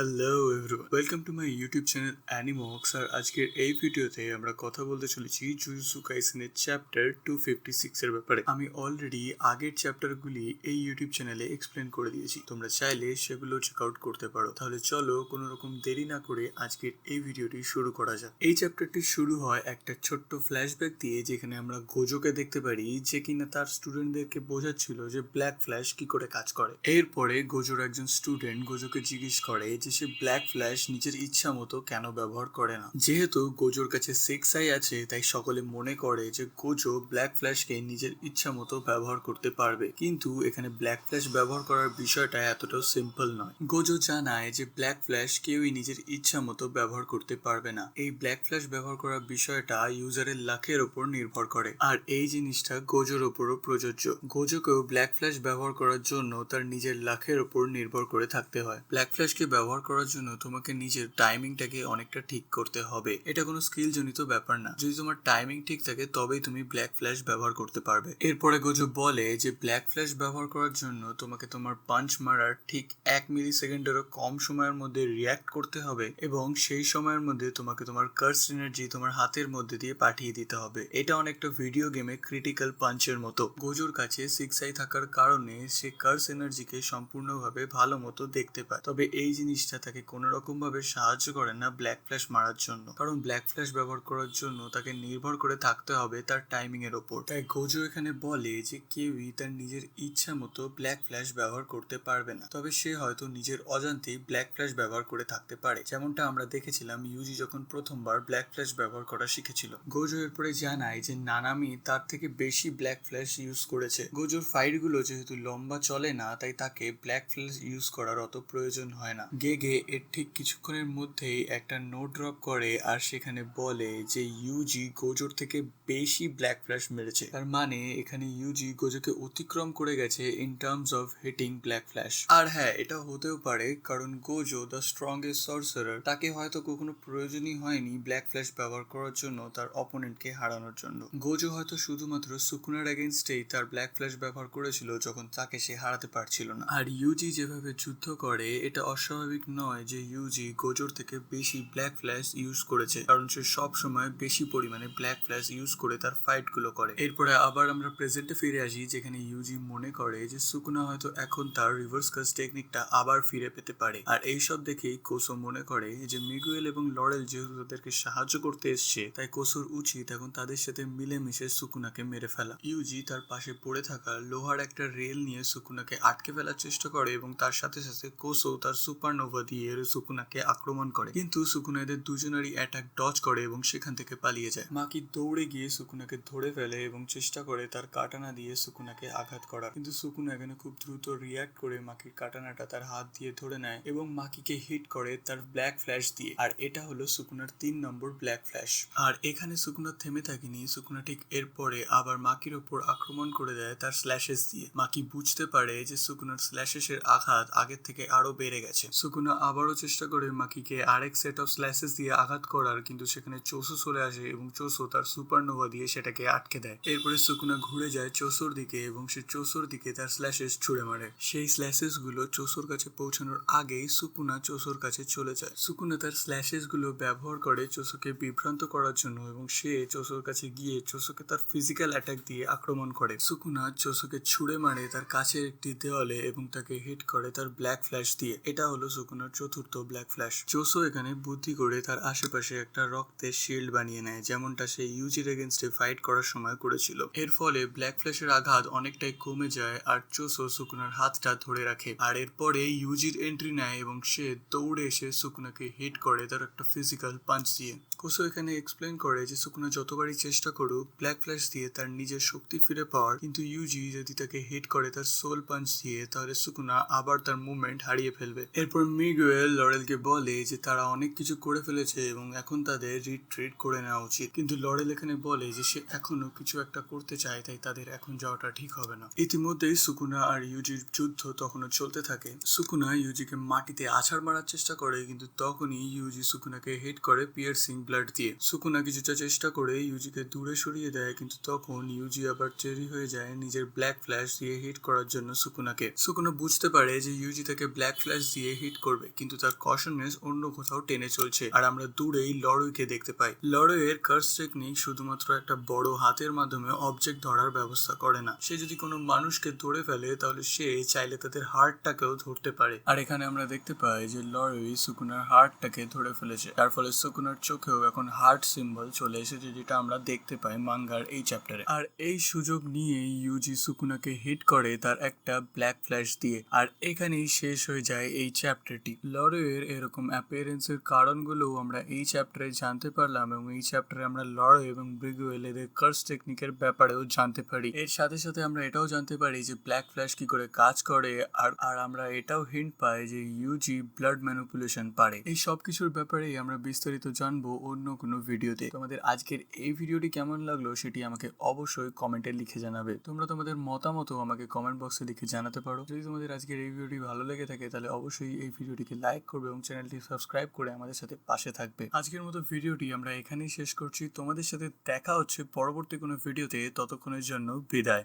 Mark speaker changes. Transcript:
Speaker 1: Hello everyone welcome to my YouTube channel Animax আর আজকের এই ভিডিওতে আমরা কথা বলতে চলেছি জুজুসু কাইসেনের চ্যাপ্টার টু ফিফটি সিক্স এর ব্যাপারে। আমি অলরেডি আগের চ্যাপ্টারগুলি এই ইউটিউব চ্যানেলে এক্সপ্লেন করে দিয়েছি। তোমরা চাইলে সেগুলো চেক আউট করতে পারো। তাহলে চলো, কোনো রকম দেরি না করে আজকের এই ভিডিওটি শুরু করা যাক। এই চ্যাপ্টারটি শুরু হয় একটা ছোট্ট ফ্ল্যাশব্যাক দিয়ে, যেখানে আমরা গোজোকে দেখতে পারি যে কিনা তার স্টুডেন্টদেরকে বোঝাচ্ছিল যে ব্ল্যাক ফ্ল্যাশ কি করে কাজ করে। এরপরে গোজোর একজন স্টুডেন্ট গোজোকে জিজ্ঞেস করে যে সে ব্ল্যাক ফ্ল্যাশ নিজের ইচ্ছা মতো কেন ব্যবহার করে না? যেহেতু গোজোর কাছে সিক্স আই আছে, তাই সকলে মনে করে যে গোজো ব্ল্যাক ফ্ল্যাশকে নিজের ইচ্ছা মতো ব্যবহার করতে পারবে। কিন্তু এখানে ব্ল্যাক ফ্ল্যাশ ব্যবহার করার বিষয়টা এতটাও সিম্পল নয়। গোজো জানায় যে ব্ল্যাক ফ্ল্যাশ কেউই নিজের ইচ্ছা মতো ব্যবহার করতে পারবে না। এই ব্ল্যাক ফ্ল্যাশ ব্যবহার করার বিষয়টা ইউজারের লাখের ওপর নির্ভর করে। আর এই জিনিসটা গোজোর ওপরও প্রযোজ্য। গোজোকেও ব্ল্যাক ফ্ল্যাশ ব্যবহার করার জন্য তার নিজের লাখের ওপর নির্ভর করে থাকতে হয়। ব্ল্যাক ফ্ল্যাশকে ব্যবহার করার জন্য তোমাকে নিজের টাইমিংটাকে অনেকটা ঠিক করতে হবে। এটা কোনো স্কিল জনিত ব্যাপার না। যদি তোমার টাইমিং ঠিক থাকে, তবেই তুমি ব্ল্যাক ফ্ল্যাশ ব্যবহার করতে পারবে। এরপরে গোজো বলে যে ব্ল্যাক ফ্ল্যাশ ব্যবহার করার জন্য তোমাকে তোমার পাঞ্চ মারার ঠিক এক মিলি সেকেন্ডেরও কম সময়ের মধ্যে রিয়াক্ট করতে হবে এবং সেই সময়ের মধ্যে তোমাকে তোমার কার্স এনার্জি তোমার হাতের মধ্যে দিয়ে পাঠিয়ে দিতে হবে। এটা অনেকটা ভিডিও গেমে ক্রিটিক্যাল পাঞ্চের মতো। গোজোর কাছে সিক্স আই থাকার কারণে সে কার্স এনার্জিকে সম্পূর্ণভাবে ভালো মতো দেখতে পায়। তবে এই জিনিসটা তাকে কোনো রকম ভাবে সাহায্য করে না ব্ল্যাক ফ্ল্যাশ মারার জন্য। কারণ ব্ল্যাক ফ্ল্যাশ ব্যবহার করার জন্য তাকে নির্ভর করে থাকতে হবে তার টাইমিং এর ওপর। তাই গোজো এখানে বলে যে কেউই তার নিজের ইচ্ছা মতো ব্ল্যাক ফ্ল্যাশ ব্যবহার করতে পারবে না। তবে সে হয়তো নিজের অজান্তেই ব্ল্যাক ফ্ল্যাশ ব্যবহার করে থাকতে পারে। যেমনটা আমরা দেখেছিলাম ইউজি যখন প্রথমবার ব্ল্যাক ফ্ল্যাশ ব্যবহার করা শিখেছিল। গোজো এরপরে জানায় যে নানামি তার থেকে বেশি ব্ল্যাক ফ্ল্যাশ ইউজ করেছে। গোজোর ফাইটগুলো যেহেতু লম্বা চলে না, তাই তাকে ব্ল্যাক ফ্ল্যাশ ইউজ করার অত প্রয়োজন হয় না। গেগে এর ঠিক কিছুক্ষণের মধ্যেই একটা নোট ড্রপ করে আর সেখানে বলে যে ইউজি গোজোর থেকে বেশি ব্ল্যাক ফ্ল্যাশ মেরেছে। তার মানে এখানে ইউজি গোজোকে অতিক্রম করে গেছে in terms of hitting black flash আর হ্যাঁ এটা হতেও পারে কারণ গোজো দ্য স্ট্রংগেস্ট সর্সারার তাকে হয়তো কখনো প্রয়োজনই হয়নি ব্ল্যাক ফ্ল্যাশ ব্যবহার করার জন্য তার অপোনেন্টকে হারানোর জন্য। গোজো হয়তো শুধুমাত্র সুকুনার এগেনস্টেই তার ব্ল্যাক ফ্ল্যাশ ব্যবহার করেছিল যখন তাকে সে হারাতে পারছিল না। আর ইউজি যেভাবে যুদ্ধ করে, এটা অস্বাভাবিক নয় যে ইউজি গোজোর থেকে বেশি ব্ল্যাক ফ্ল্যাশ ইউজ করেছে, কারণ সে সব সময় বেশি পরিমাণে ব্ল্যাক ফ্ল্যাশ ইউজ করে তার ফাইটগুলো করে। এরপরে আবার আমরা প্রেজেন্টে ফিরে আসি, যেখানে ইউজি মনে করে যে সুকুনা হয়তো এখন তার রিভার্স কাজ টেকনিকটা আবার ফিরে পেতে পারে। আর এইসব দেখেই কোসো মনে করে যে মিগুয়েল এবং লরেল যেহেতু তাদেরকে সাহায্য করতে এসছে, তাই কোসোর উচিত এখন তাদের সাথে মিলেমিশে সুকুনাকে মেরে ফেলা। ইউজি তার পাশে পড়ে থাকা লোহার একটা রেল নিয়ে সুকুনাকে আটকে ফেলার চেষ্টা করে এবং তার সাথে সাথে কোসো তার সুপারনোভা দিয়ে সুকুনাকে আক্রমণ করে। কিন্তু সুকুনা এদের দুজনেরই অ্যাটাক ডচ করে এবং সেখান থেকে পালিয়ে যায়। মাকি দৌড়ে গিয়ে সুকুনাকে ধরে ফেলে এবং চেষ্টা করে তার কাটানা দিয়ে সুকুনাকে আঘাত করার। কিন্তু সুকুনা এখানে খুব দ্রুত রিয়াক্ট করে মাকির কাটানাটা তার হাত দিয়ে ধরে নেয় এবং মাকিকে হিট করে তার ব্ল্যাক ফ্ল্যাশ দিয়ে। আর এটা হলো সুকুনার তিন নম্বর ব্ল্যাক ফ্ল্যাশ আর এখানে সুকুনা থেমে থাকেনি, সুকুনা ঠিক এরপরে আবার মাকির ওপর আক্রমণ করে দেয় তার স্ল্যাশেস দিয়ে। মাকি বুঝতে পারে যে সুকুনার স্ল্যাশেস এর আঘাত আগের থেকে আরও বেড়ে গেছে। সুকুনা আবারও চেষ্টা করে মাকিকে আরেক সেট অফ স্ল্যাশেস দিয়ে আঘাত করার, কিন্তু সেখানে চোসো চলে আসে এবং চোসো তার সুপারনোভা দিয়ে সেটাকে আটকে দেয়। এরপরে সুকুনা ঘুরে যায় চোসোর দিকে এবং সে চোসোর দিকে তার স্ল্যাশেস ছুড়ে মারে। সেই স্ল্যাশেসগুলো চোসোর কাছে পৌঁছানোর আগেই সুকুনা চোসোর কাছে চলে যায়। সুকুনা তার স্ল্যাশেসগুলো ব্যবহার করে চোসোকে বিভ্রান্ত করার জন্য এবং সে চোসোর কাছে গিয়ে চোসোকে তার ফিজিক্যাল অ্যাটাক দিয়ে আক্রমণ করে। সুকুনা চোসোকে ছুড়ে মারে তার কাছের একটি দেওয়ালে এবং তাকে হিট করে তার ব্ল্যাক ফ্ল্যাশ দিয়ে। এটা হলো সুকুনার চতুর্থ ব্ল্যাক ফ্ল্যাশ চোসো এখানে বুদ্ধি করে তার আশেপাশে একটা রক্তের শিল্ড বানিয়ে নেয়, যেমনটা সে ইউজির এগেনস্টে ফাইট করার সময় করেছিল। এর ফলে ব্ল্যাক ফ্ল্যাশের আঘাত অনেকটাই কমে যায় আর চোসো সুকুনার হাতটা ধরে রাখে। আর এরপরে ইউজির এন্ট্রি নেয় এবং সে দৌড়ে এসে সুকুনাকে হিট করে তার একটা ফিজিক্যাল পাঞ্চ দিয়ে। কোসো এখানে এক্সপ্লেন করে যে সুকুনা যতবারই চেষ্টা করুক ব্ল্যাক ফ্ল্যাশ দিয়ে তার নিজের শক্তি ফিরে পাওয়ার, কিন্তু ইউজি যদি তাকে হিট করে তার সোল পাঞ্চ দিয়ে, তাহলে সুকুনা আবার তার মুভমেন্ট হারিয়ে ফেলবে। এরপর মিগুয়েল লরেলকে বলে যে তারা অনেক কিছু করে ফেলেছে এবং এখন তাদের রিট্রিট করে নেওয়া উচিত। কিন্তু লরেল এখানে বলে যে সে এখনও কিছু একটা করতে চায়, তাই তাদের এখন যাওয়াটা ঠিক হবে না। ইতিমধ্যেই সুকুনা আর ইউজির যুদ্ধ তখনও চলতে থাকে। সুকুনা ইউজিকে মাটিতে আছাড় মারার চেষ্টা করে, কিন্তু তখনই ইউজি সুকুনাকে হিট করে পিয়ার্সিং ব্লাড দিয়ে। সুকুনা কিছুটা চেষ্টা করে ইউজিকে দূরে সরিয়ে দেয়, কিন্তু তখন ইউজি আবার চেরি হয়ে যায় নিজের ব্ল্যাক ফ্ল্যাশ দিয়ে হিট করার জন্য সুকুনাকে। সুকুনা বুঝতে পারে যে ইউজি তাকে ব্ল্যাক ফ্ল্যাশ দিয়ে হিট করবে, কিন্তু তার কশনেস অন্য কোথাও টেনে চলছে। আর আমরা দূরেই লড়ইকে দেখতে পাই। লড়ইয়ের কার্স টেকনিক শুধুমাত্র একটা বড় হাতের মাধ্যমে অবজেক্ট ধরার ব্যবস্থা করে না। সে যদি কোনো মানুষকে ধরে ফেলে, তাহলে সে চাইলে তাদের হার্টটাকেও ধরতে পারে। আর এখানে আমরা দেখতে পাই যে লড়ই সুকুনার হার্টটাকে ধরে ফেলেছে। তার ফলে সুকুনার চোখেও এখন হার্ট সিম্বল চলে এসেছে, যেটা আমরা দেখতে পাই মাঙ্গার এই চ্যাপ্টারে আর এই সুযোগ নিয়ে ইউজি সুকুনাকে হিট করে তার একটা ব্ল্যাক ফ্ল্যাশ দিয়ে। আর এখানেই শেষ হয়ে যায় এই চ্যাপ্টারটি লড়ইয়ের এরকম অ্যাপিয়ারেন্সের কারণগুলোও আমরা এই চ্যাপ্টারে জানতে পারলাম এবং এই চ্যাপ্টারে আমরা লড়ই এবং ব্রিগুয়েল এদের কার্স টেকনিকের ব্যাপারেও জানতে পারি। এর সাথে সাথে আমরা এটাও জানতে পারি যে ব্ল্যাক ফ্ল্যাশ কি করে কাজ করে আর আর আমরা এটাও হিন্ট পাই যে ইউজি ব্লাড ম্যানিপুলেশন পারে। এই সব কিছুর ব্যাপারেই আমরা বিস্তারিত জানব অন্য কোনো ভিডিওতে। তোমাদের আজকের এই ভিডিওটি কেমন লাগল সেটি আমাকে অবশ্যই কমেন্টে লিখে জানাবে। তোমরা তোমাদের মতামতও আমাকে কমেন্ট বক্সে লিখে জানাতে পারো। যদি তোমাদের আজকের এই ভিডিওটি ভালো লেগে থাকে তাহলে অবশ্যই এই ভিডিওটিকে লাইক করবে এবং চ্যানেলটি সাবস্ক্রাইব করে আমাদের সাথে পাশে থাকবে। আজকের মতো ভিডিওটি আমরা এখানেই শেষ করছি। তোমাদের সাথে দেখা হচ্ছে পরবর্তী কোনো ভিডিওতে। ততক্ষণের জন্য বিদায়।